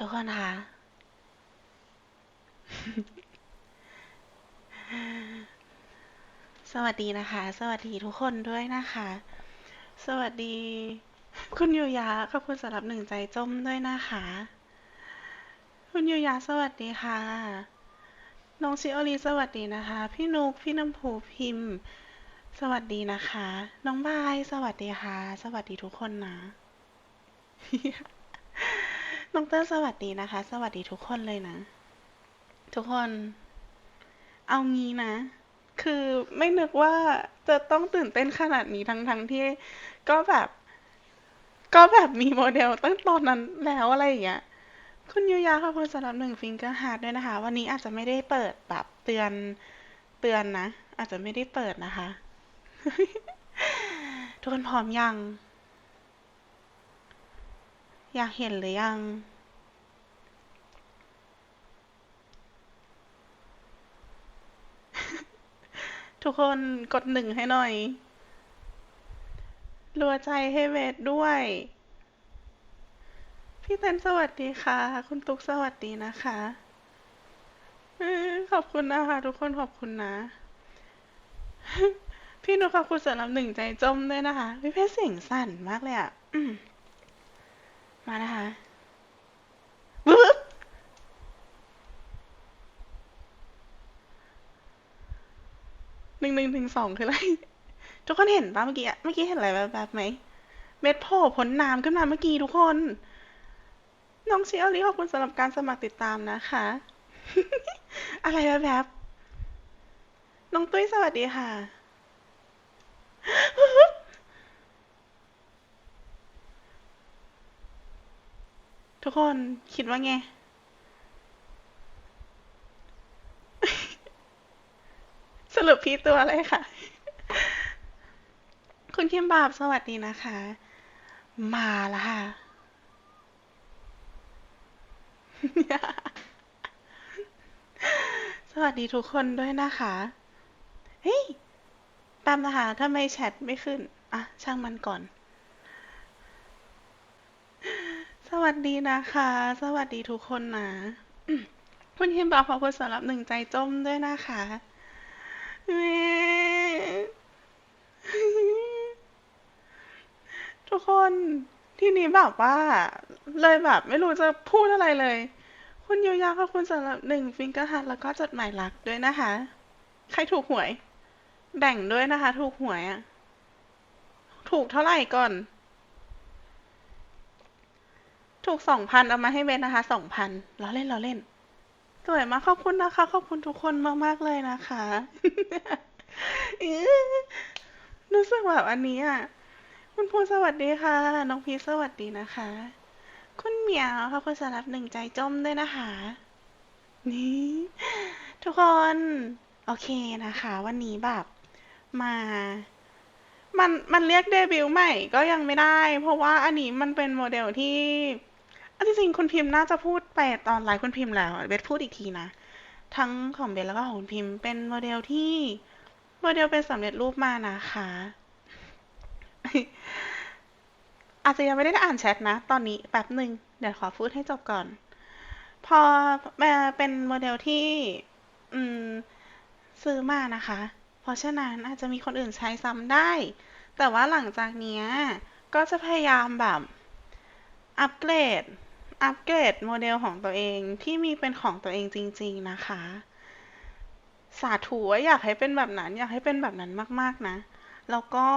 ทุกคนคะ สวัสดีนะคะ สวัสดีทุกคนด้วยนะคะ สวัสดี คุณยูยาขอบคุณสำหรับหนึ่งใจจมด้วยนะคะ คุณยูยาสวัสดีค่ะ น้องชิโอรีสวัสดีนะคะ พี่นุก พี่น้ำผูพิมพ์ สวัสดีนะคะ น้องบาย สวัสดีค่ะ สวัสดีทุกคนนะ น้องเต้สวัสดีนะคะ สวัสดีทุกคนเลยนะ ทุกคน เอางี้นะ คือไม่นึกว่าจะต้องตื่นเต้นขนาดนี้ทั้งทั้งที่ ก็แบบ ก็แบบมีโมเดลตั้งตอนนั้นแล้วอะไรอย่างเงี้ยคุณยูยาขอบคุณสำหรับหนึ่งฟิงเกอร์ฮาร์ดด้วยนะคะ วันนี้อาจจะไม่ได้เปิดแบบเตือนเตือนนะ อาจจะไม่ได้เปิดนะคะ ทุกคนพร้อมยัง อยากเห็นหรือยัง ทุกคนกดหนึ่งให้หน่อย รัวใจให้เวทด้วย พี่เต้นสวัสดีค่ะ คุณตุ๊กสวัสดีนะคะขอบคุณนะคะทุกคนขอบคุณนะ พี่นุขอบคุณสำหรับหนึ่งใจจมด้วยนะคะ พี่เพชรเสียงสั่นมากเลยอะ มมานะคะบึ๊บหนึ่งหนึ่งถึงสองคืออะไร ทุกคนเห็นปะเมื่อกี้อะเมื่อกี้เห็นอะไรแบบๆไหม เม็ดโผล่พ้นน้ำขึ้นมาเมื่อกี้ทุกคน น้องชิอลี่ขอบคุณสำหรับการสมัครติดตามนะคะ อะไรแบบๆน้องตุ้ยสวัสดีค่ะ ทุกคนคิดว่าไง สรุปพี่ตัวอะไรคะคุณคิมบาบสวัสดีนะคะ มาแล้วค่ะ สวัสดีทุกคนด้วยนะคะ เฮ้ยแป๊บนะคะทำไมแชทไม่ขึ้น อะ ช่างมันก่อน ส วัสดีนะคะ สวัสดีทุกคนนะคุณคิมบอกขอบคุณสำหรับหนึ่งใจจมด้วยนะคะแม่ทุกคนที่นี้แบบว่า เลยแบบ ไม่รู้จะพูดอะไรเลย คุณยูยาขอบคุณสำหรับหนึ่งฟิงเกอร์ฮัทแล้วก็จดหมายรักด้วยนะคะ ใครถูกหวย แบ่งด้วยนะคะ ถูกหวยอะถูกเท่าไหร่ก่อน ถูกสองพันเอามาให้เบนนะคะสองพันล้อเล่นล้อเล่น สวยมากขอบคุณนะคะ ขอบคุณทุกคนมากๆเลยนะคะรู้สึกแบบอันนี้อะ คุณภูสวัสดีค่ะ น้องพีสวัสดีนะคะ คุณเหมียวขอบคุณสำหรับหนึ่งใจจมด้วยนะคะ นี่ ทุกคน โอเคนะคะ วันนี้แบบ มา มัน มันเรียกเดบิวต์ใหม่ก็ยังไม่ได้ เพราะว่าอันนี้มันเป็นโมเดลที่ อันที่จริงคุณพิมพ์น่าจะพูดไปตอนไลฟ์คุณพิมพ์แล้วเบสพูดอีกทีนะ ทั้งของเบสแล้วก็ของคุณพิมพ์เป็นโมเดลที่โมเดลเป็นสำเร็จรูปมานะคะ อาจจะยังไม่ได้อ่านแชทนะ ตอนนี้แป๊บหนึ่งเดี๋ยวขอพูดให้จบก่อน พอเป็นโมเดลที่อืมซื้อมานะคะ เพราะฉะนั้นอาจจะมีคนอื่นใช้ซ้ำได้ แต่ว่าหลังจากเนี้ยก็จะพยายามแบบอัปเกรด อัปเกรดโมเดลของตัวเองที่มีเป็นของตัวเองจริง ๆ นะคะ สาธุว่าอยากให้เป็นแบบนั้น อยากให้เป็นแบบนั้นมาก ๆ นะ แล้วก็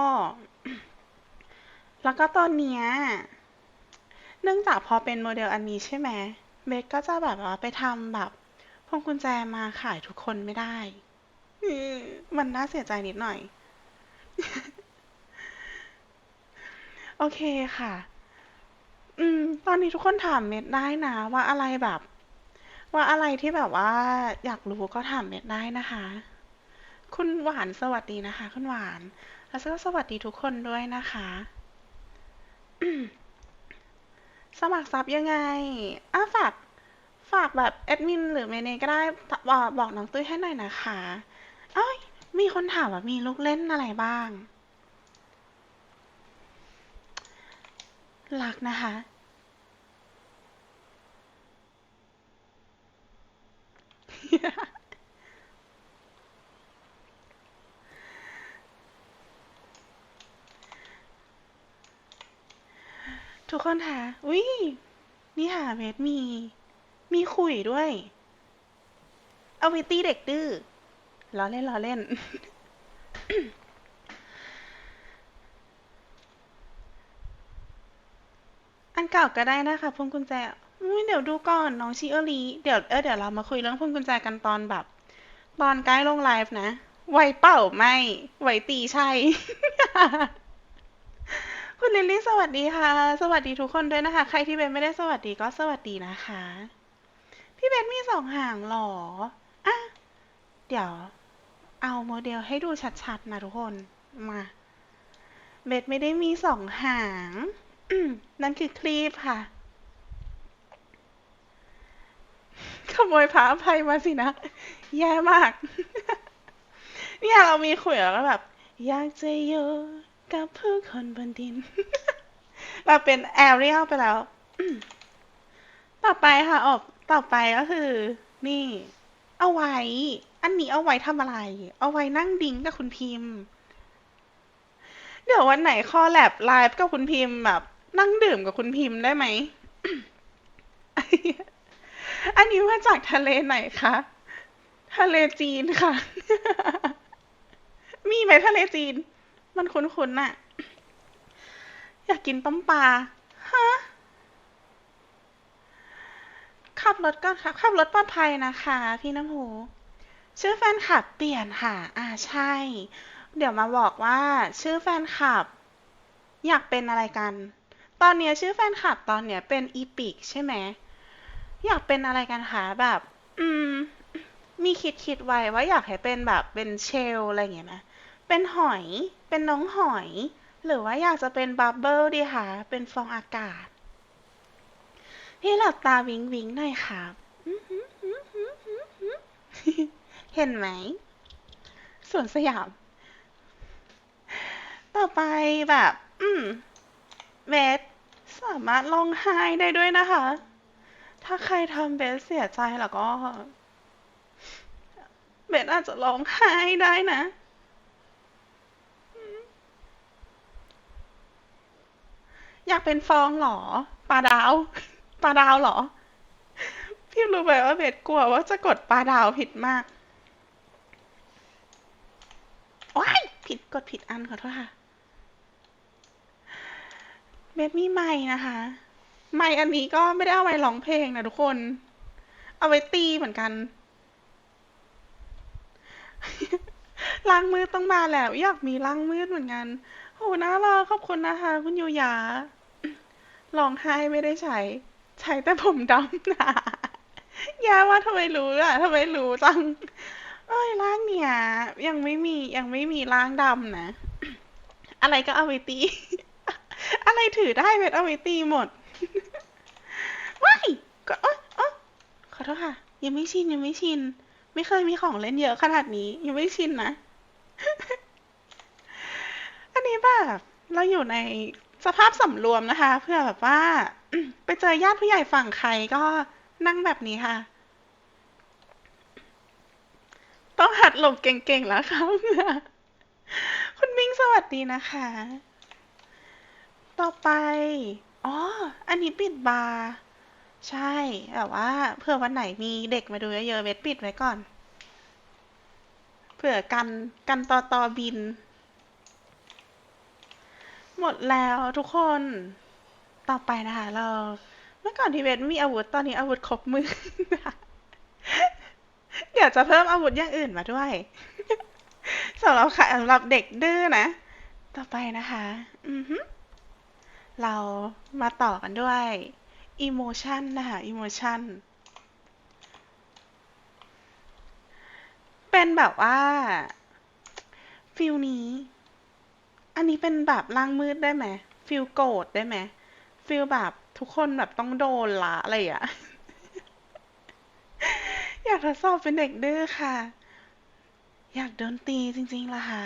แล้วก็ตอนเนี้ยเนื่องจากพอเป็นโมเดลอันนี้ใช่ไหมเบสก็จะแบบว่าไปทำแบบพวงกุญแจมาขายทุกคนไม่ได้มันน่าเสียใจนิดหน่อย โอเคค่ะ อืม ตอนนี้ทุกคนถามเม็ดได้นะ ว่าอะไรแบบ ว่าอะไรที่แบบว่า อยากรู้ก็ถามเม็ดได้นะคะ คุณหวานสวัสดีนะคะ คุณหวาน แล้วก็สวัสดีทุกคนด้วยนะคะสมัครซับยังไงอะฝากฝากแบบแอดมินหรือเมเนก็ได้บอกบอกน้องตุ้ยให้หน่อยนะคะ เอ้ยมีคนถามว่ามีลูกเล่นอะไรบ้าง หลักนะคะ ทุกคนค่ะ อุ้ยนี่ค่ะเวรมี มีคุยด้วย เอาวิตี้เด็กดื้อล้อเล่นล้อเล่น นเก่าก็ได้นะคะพวงกุญแจอุ้ยเดี๋ยวดูก่อนน้องชิโอรีเดี๋ยวเออเดี๋ยวเรามาคุยเรื่องพวงกุญแจกันตอนแบบ ตอนใกล้ลงไลฟ์นะไหวเป่าไม่ไหวตีใช่ คุณลิลลี่สวัสดีค่ะ สวัสดีทุกคนด้วยนะคะ ใครที่เบนไม่ได้สวัสดีก็สวัสดีนะคะ พี่เบนมีสองหางหรออะเดี๋ยว เอาโมเดลให้ดูชัดๆนะทุกคนมาเบนไม่ได้มีสองหาง นั่นคือคลีปค่ะ ขโมยพระอภัยมาสินะ แย่มาก เนี่ยเรามีคุยแล้วก็แบบ อยากจะอยู่กับผู้คนบนดินแบบเป็นแอเรียลไปแล้ว ต่อไปค่ะออกต่อไปก็คือ นี่ เอาไว้ อันนี้เอาไว้ทำอะไร เอาไว้นั่งดิ้งกับคุณพิมพ์ เดี๋ยววันไหนคอแลบไลฟ์กับคุณพิมพ์แบบ นั่งดื่มกับคุณพิมพ์ได้ไหม อันนี้มาจากทะเลไหนคะ ทะเลจีนค่ะ มีไหมทะเลจีน มันคุ้นๆน่ะ อยากกินต้มปลา ฮะ ขับรถก่อนค่ะขับรถปลอดภัยนะคะ พี่น้ำหู ชื่อแฟนคลับเปลี่ยนค่ะ อ่าใช่ เดี๋ยวมาบอกว่า ชื่อแฟนคลับ อยากเป็นอะไรกัน ตอนเนี้ยชื่อแฟนคลับตอนเนี้ยเป็นอีพิกใช่ไหมอยากเป็นอะไรกันคะแบบ อืม มีคิดคิดไว้ว่าอยากให้เป็นแบบเป็นเชลอะไรอย่างเงี้ยนะเป็นหอย เป็นน้องหอย หรือว่าอยากจะเป็นบับเบิลดีคะเป็นฟองอากาศ พี่หลับตาวิงวิงหน่อยครับเห็นไหมสวนสยาม ต่อไปแบบ อืมเบสสามารถร้องไห้ได้ด้วยนะคะ ถ้าใครทำเบสเสียใจแล้วก็ เบสอาจจะร้องไห้ได้นะ อยากเป็นฟองเหรอปลาดาวปลาดาวเหรอ พี่รู้ไหมว่าเบสกลัวว่าจะกดปลาดาวผิดมากว้ยผิดกดผิดอันขอโทษค่ะ เบสมีไม้นะคะ ไม้อันนี้ก็ไม่ได้เอาไว้ร้องเพลงนะทุกคน เอาไว้ตีเหมือนกัน ล้างมือต้องมาแล้ว อยากมีล้างมือเหมือนกันโหน่ารักขอบคุณนะคะ คุณยูยาร้องไห้ไม่ได้ใช้ ใช้แต่ผมดำนะยาว่าทำไมรู้อะทำไมรู้จัง เอ้ยร่างเนี่ย ยังไม่มียังไม่มีร่างดำนะ อะไรก็เอาไว้ตี อะไรถือได้เป็นเอาไว้ตีหมดว้ายก็เอ้ยเอ้ยขอโทษค่ะ ยังไม่ชินยังไม่ชิน ไม่เคยมีของเล่นเยอะขนาดนี้ ยังไม่ชินนะ อันนี้แบบเราอยู่ในสภาพสำรวมนะคะ เพื่อแบบว่า ไปเจอญาติผู้ใหญ่ฝั่งใครก็นั่งแบบนี้ค่ะ ต้องหัดหลบเก่งๆแล้วครับคุณมิงสวัสดีนะคะ ต่อไป อ๋อ อันนี้ปิดบาร์ ใช่ แต่ว่าเผื่อวันไหนมีเด็กมาดูเยอะๆเวทปิดไว้ก่อน เผื่อกันกันต่อต่อบิน หมดแล้วทุกคน ต่อไปนะคะเรา เมื่อก่อนที่เวทมีอาวุธ ตอนนี้อาวุธครบมือ เดี๋ยวจะเพิ่มอาวุธอย่างอื่นมาด้วยสำหรับสำหรับเด็กดื้อนะ ต่อไปนะคะ อือฮึ เรามาต่อกันด้วย emotion นะคะ emotion เป็นแบบว่าฟิลนี้ อันนี้เป็นแบบล่างมืดได้ไหมฟิลโกรธได้ไหมฟิลแบบทุกคนแบบต้องโดนละอะไรอย่างอยากทดสอบเป็นเด็กดื้อค่ะ อยากโดนตีจริงๆล่ะค่ะ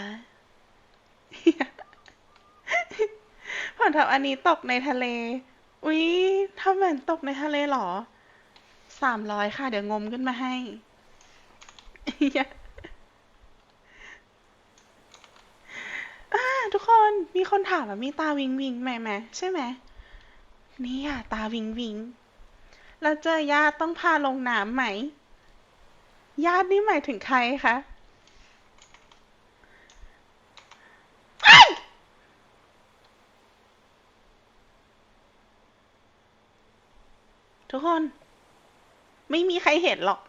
ผมทำอันนี้ตกในทะเล อุ๊ยทำเหมือนตกในทะเลเหรอ สามร้อยค่ะ เดี๋ยวงมขึ้นมาให้อ่าทุกคนมีคนถามว่ามีตาวิงวิงไหมไหมใช่ไหมนี่อะตาวิงวิงแล้วเจอญาติต้องพาลงน้ำไหมญาตินี่หมายถึงใครคะอ้าย ทุกคน ไม่มีใครเห็นหรอก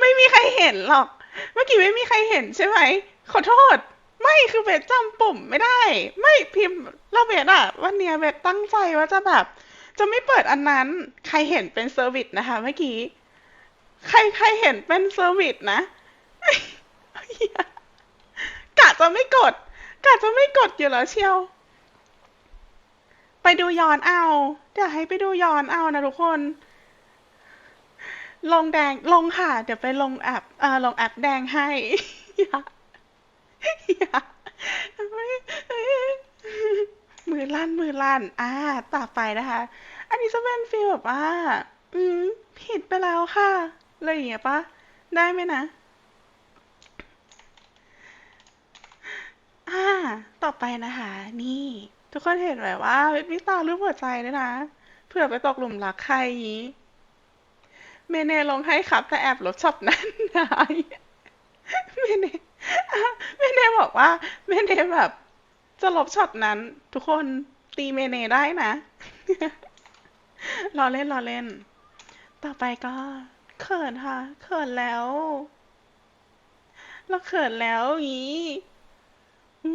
ไม่มีใครเห็นหรอก เมื่อกี้ไม่มีใครเห็นใช่ไหม ขอโทษ ไม่คือเบสจำปุ่มไม่ได้ ไม่พิมพ์เราเบสอะวันเนี้ยเบสตั้งใจว่าจะแบบ จะไม่เปิดอันนั้น ใครเห็นเป็นเซอร์วิสนะคะ เมื่อกี้ ใครใครเห็นเป็นเซอร์วิสนะกะจะไม่กดกะจะไม่กดอยู่แล้วเชียว ไปดูย้อนเอา เดี๋ยวให้ไปดูย้อนเอานะทุกคน ลงแดงลงค่ะ เดี๋ยวไปลงแอปเอ่อลงแอปแดงให้อย่าอย่าม่มือลั่นมือลั่น อ่า ต่อไปนะคะ อันนี้จะเป็นฟีลแบบว่า อืม ผิดไปแล้วค่ะอะไรอย่างเงี้ยปะได้ไหมนะ อ่า ต่อไปนะคะ นี่ ทุกคนเห็นไหมว่าเวิตารูปหัวใจด้วยนะ เผื่อไปตกหลุมรักใครงี้เมเน่ลงให้ครับ แต่แอบลบช็อปนั้นได้เมเน่เมเน่บอกว่า เมเน่แบบ จะลบช็อตนั้น ทุกคนตีเมเน่ได้นะรอเล่นรอเล่น ต่อไปก็เขินค่ะเขินแล้ว เราเขินแล้วอย่างงี้หื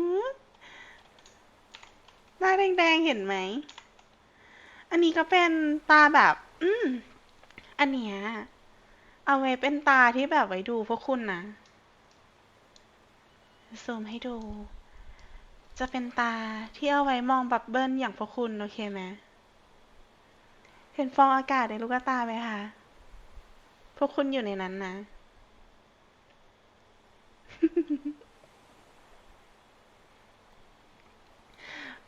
หน้าแดงๆเห็นไหม อันนี้ก็เป็นตาแบบ อืม อันเนี้ยเอาไว้เป็นตาที่แบบไว้ดูพวกคุณนะ ซูมให้ดู จะเป็นตาที่เอาไว้มองบับเบิ้ลอย่างพวกคุณ โอเคไหม เห็นฟองอากาศในลูกตาไหมคะ พวกคุณอยู่ในนั้นนะ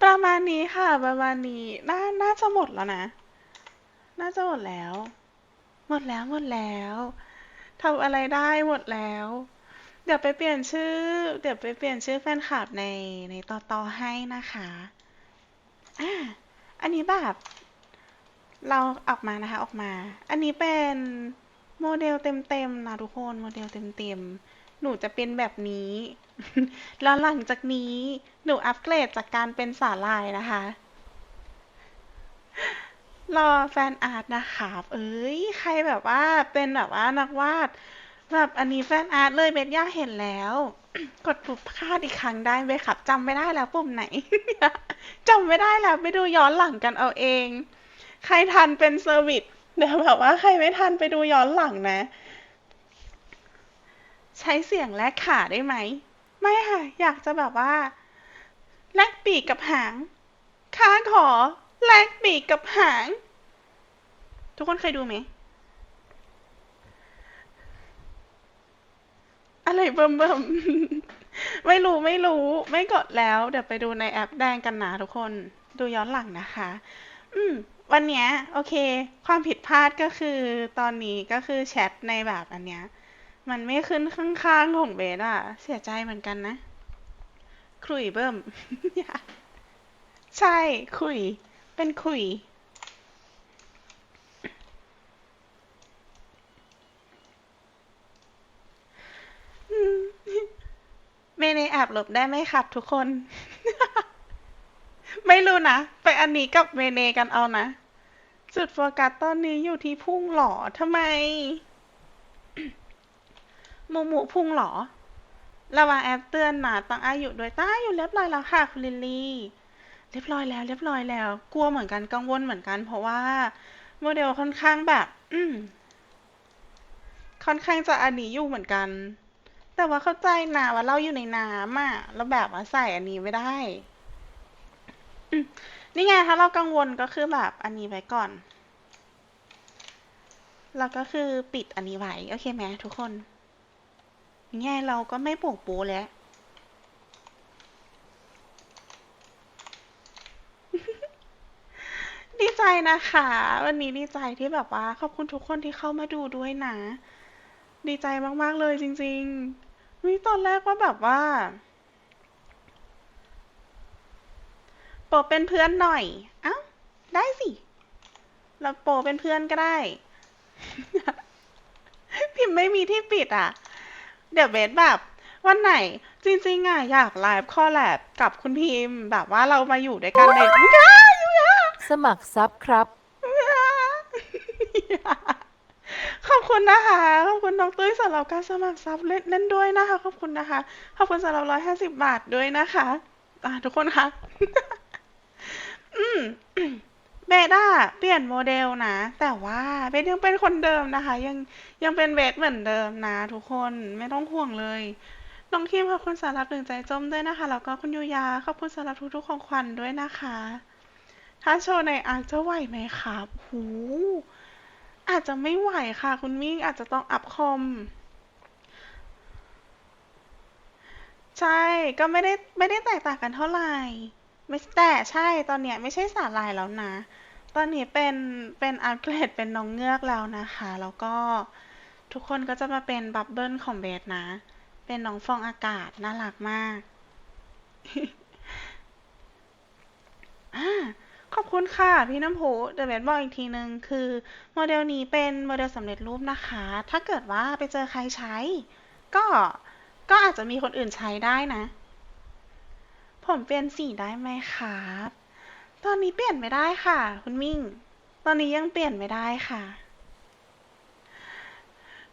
ประมาณนี้ค่ะ ประมาณนี้ น่า น่าจะหมดแล้วนะ น่าจะหมดแล้ว หมดแล้ว หมดแล้วทำอะไรได้หมดแล้ว เดี๋ยวไปเปลี่ยนชื่อ เดี๋ยวไปเปลี่ยนชื่อแฟนคลับใน ในต่อต่อให้นะคะอ่าอันนี้แบบ เราออกมานะคะ ออกมา อันนี้เป็นโมเดลเต็มๆนะทุกคน โมเดลเต็มๆ หนูจะเป็นแบบนี้ แล้วหลังจากนี้หนูอัปเกรดจากการเป็นสาลายนะคะ รอแฟนอาร์ตนะคะเอ้ย ใครแบบว่าเป็นแบบว่านักวาด แบบอันนี้แฟนอาร์ตเลยเบสย่าเห็นแล้ว กดปุ่มพลาดอีกครั้งได้ไหมครับจำไม่ได้แล้วปุ่มไหนจำไม่ได้แล้วไปดูย้อนหลังกันเอาเอง ใครทันเป็นเซอร์วิสเดี๋ยวแบบว่าใครไม่ทันไปดูย้อนหลังนะ ใช้เสียงแลกขาได้ไหม ไม่ค่ะ อยากจะแบบว่า แลกปีกกับหางค้าขอ แลกปีกกับหาง ทุกคนเคยดูไหม อะไรเบิ่มเบิ่มไม่รู้ไม่รู้ ไม่กดแล้ว เดี๋ยวไปดูในแอปแดงกันนะทุกคนดูย้อนหลังนะคะ อืม วันเนี้ย โอเค ความผิดพลาดก็คือตอนนี้ก็คือแชทในแบบอันเนี้ย มันไม่ขึ้นข้างๆของเบสอะเสียใจเหมือนกันนะ ครุยเบิ่ม ใช่คุย เป็นคุยอืมเมเนแอบหลบได้ไหมครับทุกคน ไม่รู้นะ ไปอันนี้กับเมเนกันเอานะ จุดโฟกัสตอนนี้อยู่ที่พุ่งเหรอทำไม หมูหมูพุ่งเหรอ ระวังแอปเตือนหนะตั้งอายุด้วยตั้งอายุเรียบร้อยแล้วค่ะคุณลิลลี่เรียบร้อยแล้ว เรียบร้อยแล้ว กลัวเหมือนกันกังวลเหมือนกัน เพราะว่าโมเดลค่อนข้างแบบ อืมค่อนข้างจะอันนี้อยู่เหมือนกัน แต่ว่าเข้าใจนะว่าเราอยู่ในน้ำอะแล้วแบบว่าใส่อันนี้ไม่ได้นี่ไงถ้าเรากังวลก็คือแบบอันนี้ไว้ก่อน แล้วก็คือปิดอันนี้ไว้ โอเคไหมทุกคน งไงเราก็ไม่โป่งโป๊แล้ว ดีใจนะคะ วันนี้ดีใจที่แบบว่า ขอบคุณทุกคนที่เข้ามาดูด้วยนะ ดีใจมาก ๆ เลยจริงๆวิตอนแรกว่าแบบว่าโปเป็นเพื่อนหน่อย เอ้า ได้สิ เราโปเป็นเพื่อนก็ได้ พิมพ์ไม่มีที่ปิดอะ เดี๋ยวเบสแบบวันไหนจริงๆอะอยากไลฟ์คอลแลบกับคุณพิมพ์แบบว่าเรามาอยู่ด้วยกันในยุยายุยาสมัครซับครับ ขอบคุณนะคะ ขอบคุณน้องตุ้ยสำหรับการสมัครซับเล่นเล่นด้วยนะคะ ขอบคุณนะคะ ขอบคุณสำหรับร้อยห้าสิบบาทด้วยนะคะ อ่าทุกคนคะ อืม เบสอะเปลี่ยนโมเดลนะ แต่ว่าเบสยังเป็นคนเดิมนะคะ ยังยังเป็นเบสเหมือนเดิมนะทุกคนไม่ต้องห่วงเลย น้องทีมขอบคุณสำหรับหนึ่งใจจมด้วยนะคะแล้วก็คุณยูยาขอบคุณสำหรับทุกๆของขวัญด้วยนะคะ ถ้าโชว์ในอาร์คจะไหวไหมครับหูอาจจะไม่ไหวค่ะ คุณมิ่งอาจจะต้องอัพคอมใช่ก็ไม่ได้ไม่ได้แตกต่างกันเท่าไหร่ ไม่แต่ใช่ตอนเนี้ยไม่ใช่สาหร่ายแล้วนะ ตอนนี้เป็นเป็นอัปเกรดเป็นน้องเงือกแล้วนะคะ แล้วก็ทุกคนก็จะมาเป็นบับเบิลของเบสนะ เป็นน้องฟองอากาศน่ารักมากอขอบคุณค่ะ พี่น้ำพุเดยวเบสบอกอีกทีนึงคือโมเดลนี้เป็นโมเดลสำเร็จรูปนะคะ ถ้าเกิดว่าไปเจอใครใช้ ก็ก็อาจจะมีคนอื่นใช้ได้นะ ผมเปลี่ยนสีได้ไหมครับ ตอนนี้เปลี่ยนไม่ได้ค่ะ คุณมิ่ง ตอนนี้ยังเปลี่ยนไม่ได้ค่ะ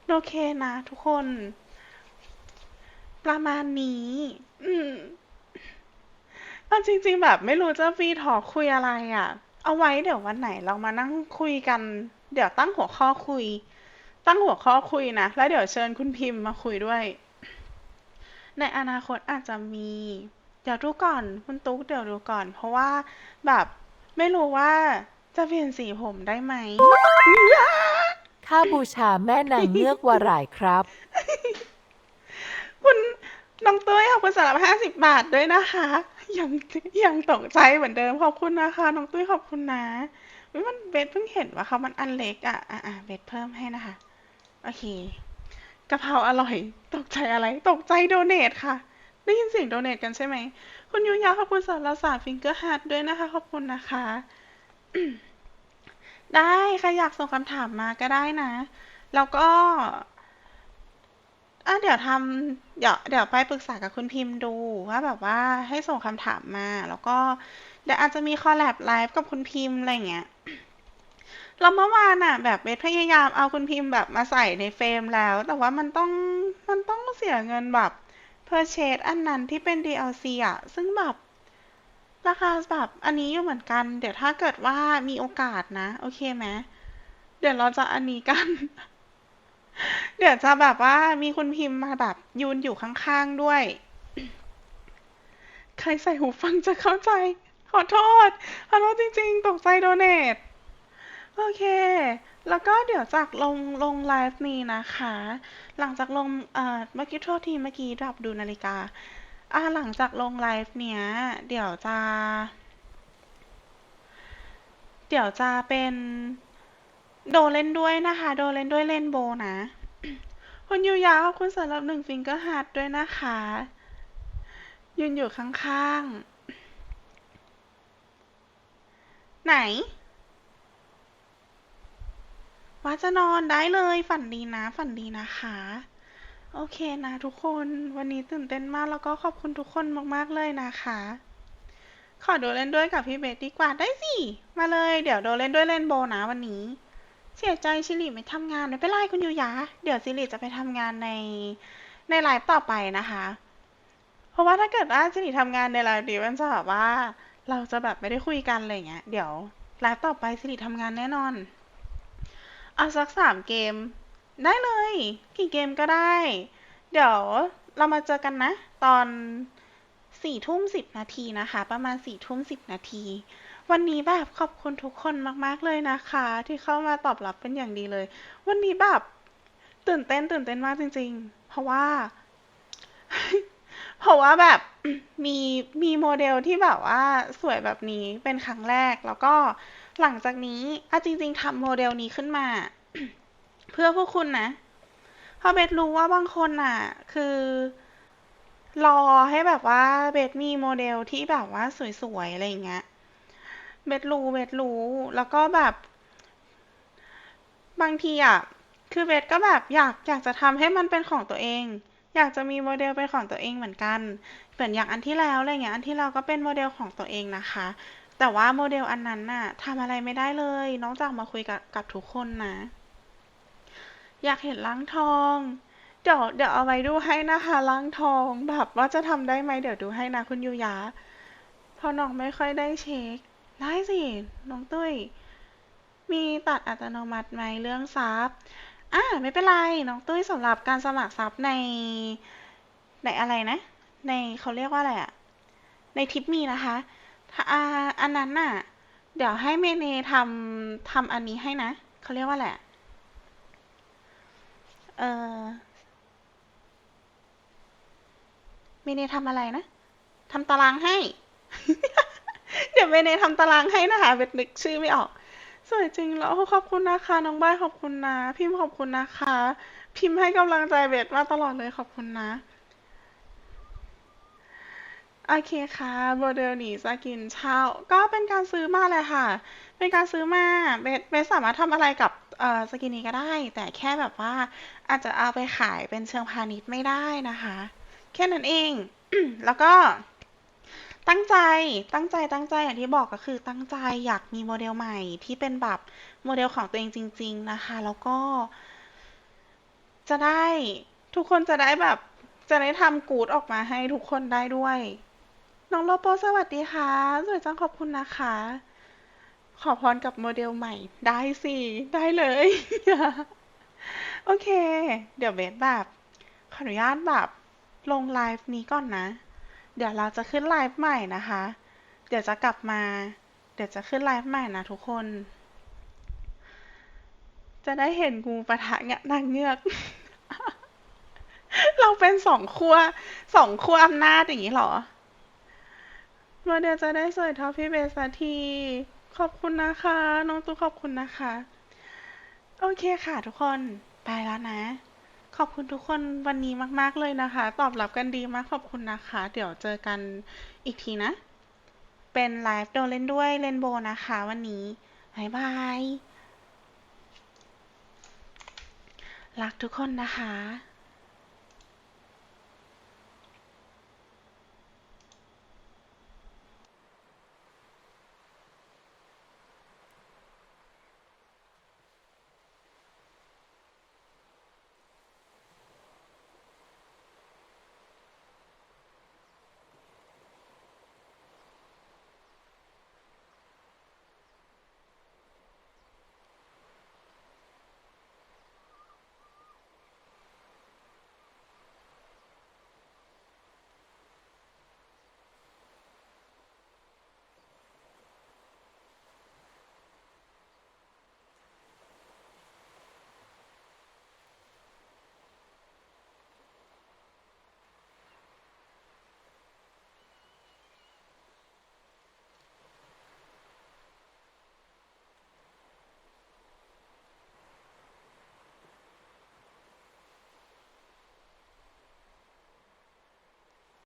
โอเคนะทุกคน ประมาณนี้ อืมเอาจริงๆแบบไม่รู้จะฟีทอคุยอะไรอะ เอาไว้เดี๋ยววันไหนเรามานั่งคุยกัน เดี๋ยวตั้งหัวข้อคุย ตั้งหัวข้อคุยนะ แล้วเดี๋ยวเชิญคุณพิมพ์มาคุยด้วย ในอนาคตอาจจะมี เดี๋ยวดูก่อนคุณตุ๊กเดี๋ยวดูก่อน เพราะว่าแบบไม่รู้ว่าจะเปลี่ยนสีผมได้ไหมค่าบูชาแม่นางเงือกวาหร่ายครับ คุณน้องตุ้ยขอบคุณสำหรับห้าสิบบาทด้วยนะคะ ยังยังตกใจเหมือนเดิมขอบคุณนะคะน้องตุ้ยขอบคุณนะวิมันเบสเพิ่งเห็นว่าเขามันอันเล็กอะอะอะเบสเพิ่มให้นะคะ โอเคกะเพราอร่อย ตกใจอะไร ตกใจโดเนทค่ะ ได้ยินเสียงโดเนทกันใช่ไหม คุณยุยาขอบคุณสำหรับสามฟิงเกอร์ฮาร์ดด้วยนะคะ ขอบคุณนะคะ ได้ใครอยากส่งคำถามมาก็ได้นะ แล้วก็อะเดี๋ยวทำเดี๋ยวเดี๋ยวไปปรึกษากับคุณพิมพ์ดูว่าแบบว่าให้ส่งคำถามมา แล้วก็เดี๋ยวอาจจะมีคอลแลบไลฟ์กับคุณพิมพ์อะไรเงี้ยแล้วเมื่อวานอะแบบเบสพยายามเอาคุณพิมพ์แบบมาใส่ในเฟรมแล้ว แต่ว่ามันต้องมันต้องเสียเงินแบบ เพอร์เชสอันนั้นที่เป็น DLC อะซึ่งแบบราคาแบบอันนี้อยู่เหมือนกัน เดี๋ยวถ้าเกิดว่ามีโอกาสนะ โอเคไหมเดี๋ยวเราจะอันนี้กัน เดี๋ยวจะแบบว่ามีคุณพิมพ์มาแบบยืนอยู่ข้างๆด้วย ใครใส่หูฟังจะเข้าใจ ขอโทษ ขอโทษจริงๆ ตกใจโดเนท โอเค แล้วก็เดี๋ยวจากลงลงไลฟ์นี้นะคะ หลังจากลงเอ่อเมื่อกี้โทษทีเมื่อกี้ดับดูนาฬิกาอ่าหลังจากลงไลฟ์เนี้ย เดี๋ยวจะ เดี๋ยวจะเป็นโดเล่นด้วยนะคะ โดเล่นด้วยเล่นโบนะ คุณยูยาขอบคุณสำหรับหนึ่งฟิงเกอร์ฮาร์ดด้วยนะคะ ยืนอยู่ข้างๆ ไหน ว่าจะนอนได้เลยฝันดีนะฝันดีนะคะ โอเคนะทุกคนวันนี้ตื่นเต้นมากแล้วก็ขอบคุณทุกคนมากๆเลยนะคะ ขอโดเล่นด้วยกับพี่เบสดีกว่าได้สิ มาเลยเดี๋ยวโดเล่นด้วยเล่นโบนะวันนี้ เสียใจชิลิไม่ทำงานไม่เป็นไรคุณยูยาเดี๋ยวซิลิจะไปทำงานในในไลฟ์ต่อไปนะคะ เพราะว่าถ้าเกิดว่าซิลิทำงานในไลฟ์ดีมันจะแบบว่า เราจะแบบไม่ได้คุยกันอะไรเงี้ย เดี๋ยวไลฟ์ต่อไปซิลิทำงานแน่นอน เอาสักสามเกม ได้เลย กี่เกมก็ได้ เดี๋ยวเรามาเจอกันนะ ตอนสี่ทุ่มสิบนาทีนะคะ ประมาณสี่ทุ่มสิบนาทีวันนี้แบบขอบคุณทุกคนมาก ๆ เลยนะคะ ที่เข้ามาตอบรับเป็นอย่างดีเลย วันนี้แบบตื่นเต้นตื่นเต้นมากจริง ๆ เพราะว่า เพราะว่าแบบมีมีโมเดลที่แบบว่าสวยแบบนี้เป็นครั้งแรกแล้วก็ หลังจากนี้อะจริง ๆทำโมเดลนี้ขึ้นมา เพื่อพวกคุณนะเพราะเบสรู้ว่าบางคนอะ คือ รอให้แบบว่าเบสมีโมเดลที่แบบว่าสวยๆอะไรอย่างเงี้ยเบสรู้เบสรู้ แล้วก็แบบ บางทีอะคือเบสก็แบบอยากอยากจะทำให้มันเป็นของตัวเอง อยากจะมีโมเดลเป็นของตัวเองเหมือนกัน เหมือนอย่างอันที่แล้วอะไรเงี้ย อันที่เราก็เป็นโมเดลของตัวเองนะคะ แต่ว่าโมเดลอันนั้นน่ะทำอะไรไม่ได้เลย นอกจากมาคุยกับกับทุกคนนะ อยากเห็นล้างทอง เดี๋ยวเดี๋ยวเอาไว้ดูให้นะคะล้างทองแบบว่าจะทำได้ไหมเดี๋ยวดูให้นะคุณยูยาพอน้องไม่ค่อยได้เช็คได้สิ น้องตุ้ย มีตัดอัตโนมัติไหมเรื่องซับอ่าไม่เป็นไร น้องตุ้ยสำหรับการสมัครซับใน ในอะไรนะ ในเขาเรียกว่าอะไรอะในทิปมีนะคะ อ่าอันนั้นน่ะ เดี๋ยวให้เมเนทำทำอันนี้ให้นะ เขาเรียกว่าอะไรอะเออเมเนทำอะไรนะทำตารางให้ เดี๋ยวเมเนทำตารางให้นะคะเบ็ดนึกชื่อไม่ออก สวยจริงแล้วขอบคุณนะคะน้องบ้ายขอบคุณนะ พิมพ์ขอบคุณนะคะ พิมพ์ให้กำลังใจเบสมาตลอดเลยขอบคุณนะ อเคค่ะโมเดลนี้สกินเช่าก็เป็นการซื้อมาเลยค่ะ เป็นการซื้อมาเบสเบสสามารถทำอะไรกับเอ่อสกินนี้ก็ได้ แต่แค่แบบว่าอาจจะเอาไปขายเป็นเชิงพาณิชย์ไม่ได้นะคะ แค่นั้นเอง แล้วก็ตั้งใจ ตั้งใจ ตั้งใจ อย่างที่บอกก็คือตั้งใจอยากมีโมเดลใหม่ที่เป็นแบบโมเดลของตัวเองจริง ๆนะคะ แล้วก็ จะได้ทุกคนจะได้แบบ จะได้ทำกูดออกมาให้ทุกคนได้ด้วย น้องโลโปสวัสดีค่ะ สวยจังขอบคุณนะคะ ขอพรกับโมเดลใหม่ ได้สิ ได้เลย โอเค เดี๋ยวเบสแบบ ขออนุญาตแบบลงไลฟ์นี้ก่อนนะ เดี๋ยวเราจะขึ้นไลฟ์ใหม่นะคะ เดี๋ยวจะกลับมา เดี๋ยวจะขึ้นไลฟ์ใหม่นะทุกคน จะได้เห็นงูปะทะเงะนางเงือก เราเป็นสองขั้วสองขั้วอำนาจอย่างนี้หรอ โมเดลจะได้สวยเท่าพี่เบสสักที ขอบคุณนะคะ น้องตุ๊กขอบคุณนะคะ โอเคค่ะทุกคน ไปแล้วนะ ขอบคุณทุกคนวันนี้มาก ๆ เลยนะคะ ตอบรับกันดีมากขอบคุณนะคะ เดี๋ยวเจอกันอีกทีนะ เป็นไลฟ์โดนเล่นด้วยเล่นโบนะคะวันนี้บายบาย รักทุกคนนะคะ